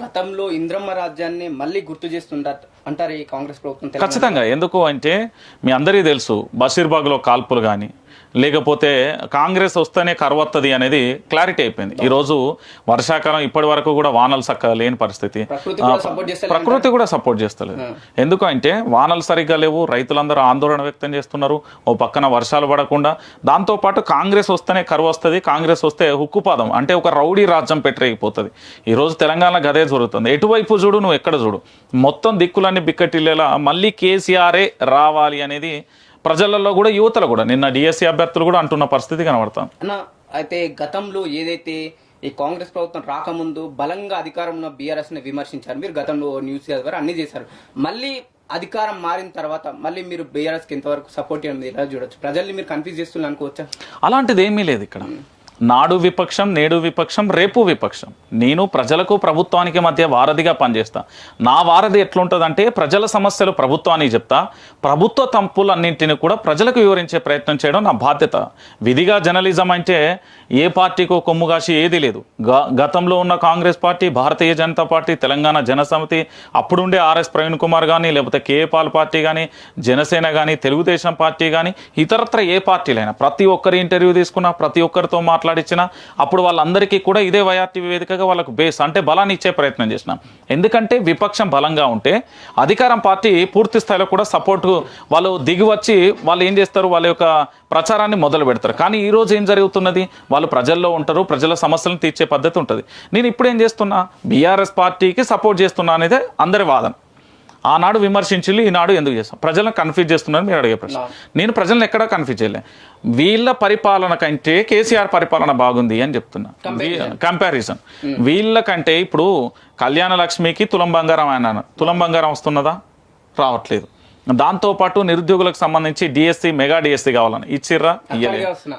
గతంలో ఇంద్రమ్మ రాజ్యాన్ని మళ్ళీ గుర్తు చేస్తుంటారు అంటారు ఈ కాంగ్రెస్ ప్రభుత్వం ఖచ్చితంగా. ఎందుకు అంటే మీ అందరికీ తెలుసు బషీర్బాగ్లో కాల్పులు కానీ లేకపోతే కాంగ్రెస్ వస్తేనే కరవత్తది అనేది క్లారిటీ అయిపోయింది. ఈరోజు వర్షాకాలం ఇప్పటి వరకు కూడా వానలు చక్కగా లేని పరిస్థితి. ప్రకృతి కూడా సపోర్ట్ చేస్తలేదు ఎందుకంటే వానలు సరిగ్గా లేవు రైతులందరూ ఆందోళన వ్యక్తం చేస్తున్నారు ఓ పక్కన వర్షాలు పడకుండా. దాంతోపాటు కాంగ్రెస్ వస్తేనే కరువు వస్తుంది కాంగ్రెస్ వస్తే హుక్కుపాదం అంటే ఒక రౌడీ రాజ్యం పెట్టరేగిపోతుంది. ఈరోజు తెలంగాణ గదే జరుగుతుంది. ఎటువైపు చూడు నువ్వు ఎక్కడ చూడు. మొత్తం దిక్కులన్నీ బిక్కటిల్లేలా మళ్ళీ కేసీఆరే రావాలి అనేది ప్రజలలో కూడా యువతలో కూడా. నిన్న డిఎస్సీ అభ్యర్థులు కూడా అంటున్న పరిస్థితి కనబడుతుంది అన్న అయితే గతంలో ఏదైతే ఈ కాంగ్రెస్ ప్రభుత్వం రాకముందు బలంగా అధికారంలో బీఆర్ఎస్ని విమర్శించారు. మీరు గతంలో న్యూస్ చదివారు అన్ని చేశారు. మళ్ళీ అధికారం మారిన తర్వాత మళ్ళీ మీరు బీఆర్ఎస్కి ఎంతవరకు సపోర్ట్ ఉంది ఎలా చూడొచ్చు? ప్రజల్ని మీరు కన్ఫ్యూజ్ చేస్తున్నారు అనుకోవచ్చా? అలాంటిది ఏమీ లేదు ఇక్కడ. నాడు విపక్షం నేడు విపక్షం రేపు విపక్షం. నేను ప్రజలకు ప్రభుత్వానికి మధ్య వారధిగా పనిచేస్తా. నా వారధి ఎట్లుంటుందంటే ప్రజల సమస్యలు ప్రభుత్వానికి చెప్తా. ప్రభుత్వ తంపులన్నింటిని కూడా ప్రజలకు వివరించే ప్రయత్నం చేయడం నా బాధ్యత. విధిగా జర్నలిజం అంటే ఏ పార్టీకో కొమ్ము కాసి ఏది లేదు. గ- గతంలో ఉన్న Congress party Bharatiya Janata party Telangana Janasamithi అప్పుడుండే RS Praveen Kumar కానీ లేకపోతే కేఏ పాల్ పార్టీ కానీ జనసేన కానీ తెలుగుదేశం పార్టీ కానీ ఇతరత్ర ఏ పార్టీలైనా ప్రతి ఒక్కరి ఇంటర్వ్యూ తీసుకున్నా ప్రతి ఒక్కరితో మాట్లాడించిన అప్పుడు వాళ్ళందరికీ కూడా ఇదే వైఆర్టీ వేదికగా వాళ్ళకు బేస్ అంటే బలాన్ని ఇచ్చే ప్రయత్నం చేసినాం. ఎందుకంటే విపక్షం బలంగా ఉంటే అధికారం పార్టీ పూర్తి స్థాయిలో కూడా సపోర్ట్ వాళ్ళు దిగి వచ్చి వాళ్ళు ఏం చేస్తారు? వాళ్ళ యొక్క ప్రచారాన్ని మొదలు పెడతారు. కానీ ఈరోజు ఏం జరుగుతున్నది? వాళ్ళు ప్రజల్లో ఉంటారు ప్రజల సమస్యలను తీర్చే పద్ధతి ఉంటుంది. నేను ఇప్పుడు ఏం చేస్తున్నా? బీఆర్ఎస్ పార్టీకి సపోర్ట్ చేస్తున్నా అనేది అందరి వాదన. ఆనాడు విమర్శించి ఈనాడు ఎందుకు చేస్తాం? ప్రజలను కన్ఫ్యూజ్ చేస్తున్నారు మీరు అడిగే ప్రశ్న. నేను ప్రజలను ఎక్కడా కన్ఫ్యూజ్ చేయలే. వీళ్ళ పరిపాలన కంటే కేసీఆర్ పరిపాలన బాగుంది అని చెప్తున్నా. కంపారిజన్ వీళ్ళకంటే ఇప్పుడు కళ్యాణ లక్ష్మికి తులం బంగారం ఆయన తులం బంగారం వస్తున్నదా? రావట్లేదు. దాంతోపాటు నిరుద్యోగులకు సంబంధించి డిఎస్సి మెగా డిఎస్సి కావాలని. ఇచ్చిర్రా? ఇయ్యలేదు.